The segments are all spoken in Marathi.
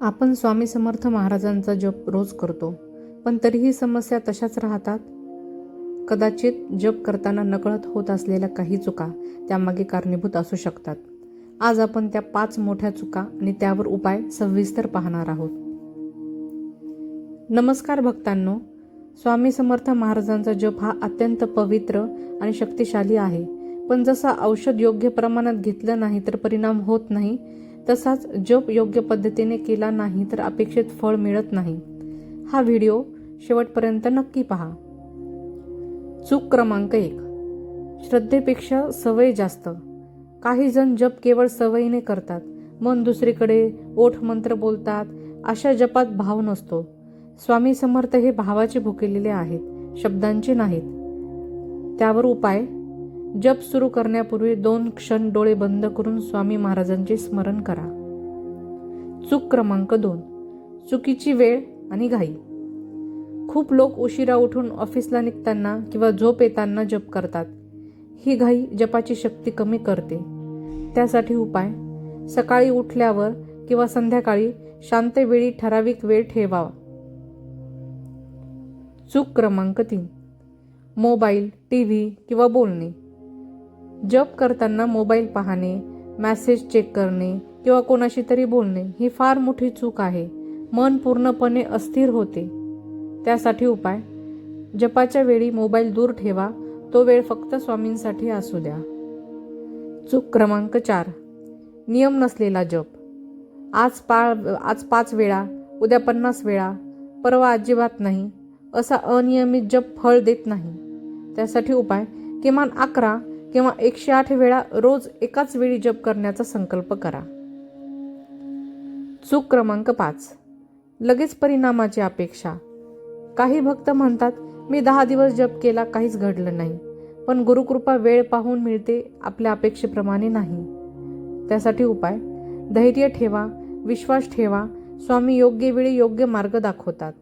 आपण स्वामी समर्थ महाराजांचा जप रोज करतो पण तरीही समस्या तशाच राहतात. कदाचित जप करताना नकळत होत असलेल्या काही चुका त्यामागे कारणीभूत असू शकतात. आज आपण त्या पाच मोठ्या चुका आणि त्यावर उपाय सविस्तर पाहणार आहोत. नमस्कार भक्तांनो स्वामी समर्थ महाराजांचा जप हा अत्यंत पवित्र आणि शक्तिशाली आहे. पण जसा औषध योग्य प्रमाणात घेतलं नाही तर परिणाम होत नाही तसाच जप योग्य पद्धतीने केला नाही तर अपेक्षित फळ मिळत नाही. हा व्हिडिओ शेवटपर्यंत नक्की पहा. चूक क्रमांक एक. श्रद्धेपेक्षा सवय जास्त. काही जण जप केवळ सवयीने करतात. मन दुसरीकडे ओठ मंत्र बोलतात. अशा जपात भाव नसतो. स्वामी समर्थ हे भावाचे भुकेलेले आहेत शब्दांचे नाहीत. त्यावर उपाय? जप सुरू करण्यापूर्वी दोन क्षण डोळे बंद करून स्वामी महाराजांचे स्मरण करा. चूक क्रमांक दोन. चुकीची वेळ आणि घाई. खूप लोक उशिरा उठून ऑफिसला निघताना किंवा झोप येताना जप करतात. ही घाई जपाची शक्ती कमी करते. त्यासाठी उपाय. सकाळी उठल्यावर किंवा संध्याकाळी शांत वेळी ठराविक वेळ ठेवावा. चूक क्रमांक तीन. मोबाईल टी व्ही किंवा बोलणे. जप करताना मोबाईल पाहणे मॅसेज चेक करणे किंवा कोणाशी तरी बोलणे ही फार मोठी चूक आहे. मन पूर्णपणे अस्थिर होते. त्यासाठी उपाय जपाच्या वेळी मोबाईल दूर ठेवा तो वेळ फक्त स्वामींसाठी असू द्या. चूक क्रमांक चार नियम नसलेला जप. आज पा आज पाच वेळा उद्या पन्नास वेळा परवा अजिबात नाही असा अनियमित जप फळ देत नाही. त्यासाठी उपाय किमान अकरा किंवा एकशे आठ वेळा रोज एकाच वेळी जप करण्याचा संकल्प करा. चूक क्रमांक पाच. लगेच परिणामाची अपेक्षा. काही भक्त म्हणतात मी दहा दिवस जप केला काहीच घडलं नाही. पण गुरुकृपा वेळ पाहून मिळते आपल्या अपेक्षेप्रमाणे नाही. त्यासाठी उपाय धैर्य ठेवा विश्वास ठेवा स्वामी योग्य वेळी योग्य मार्ग दाखवतात.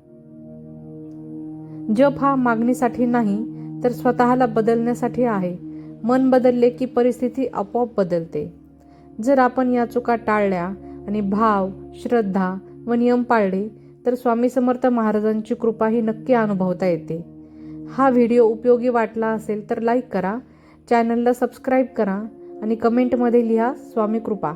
जप हा मागणीसाठी नाही तर स्वतःला बदलण्यासाठी आहे. मन बदलले की परिस्थिती आपोआप बदलते. जर आपण या चुका टाळल्या आणि भाव श्रद्धा व नियम पाळले तर स्वामी समर्थ महाराजांची कृपा ही नक्की अनुभवता येते. हा व्हिडिओ उपयोगी वाटला असेल तर लाईक करा चॅनलला सबस्क्राईब करा आणि कमेंटमध्ये लिहा स्वामी कृपा.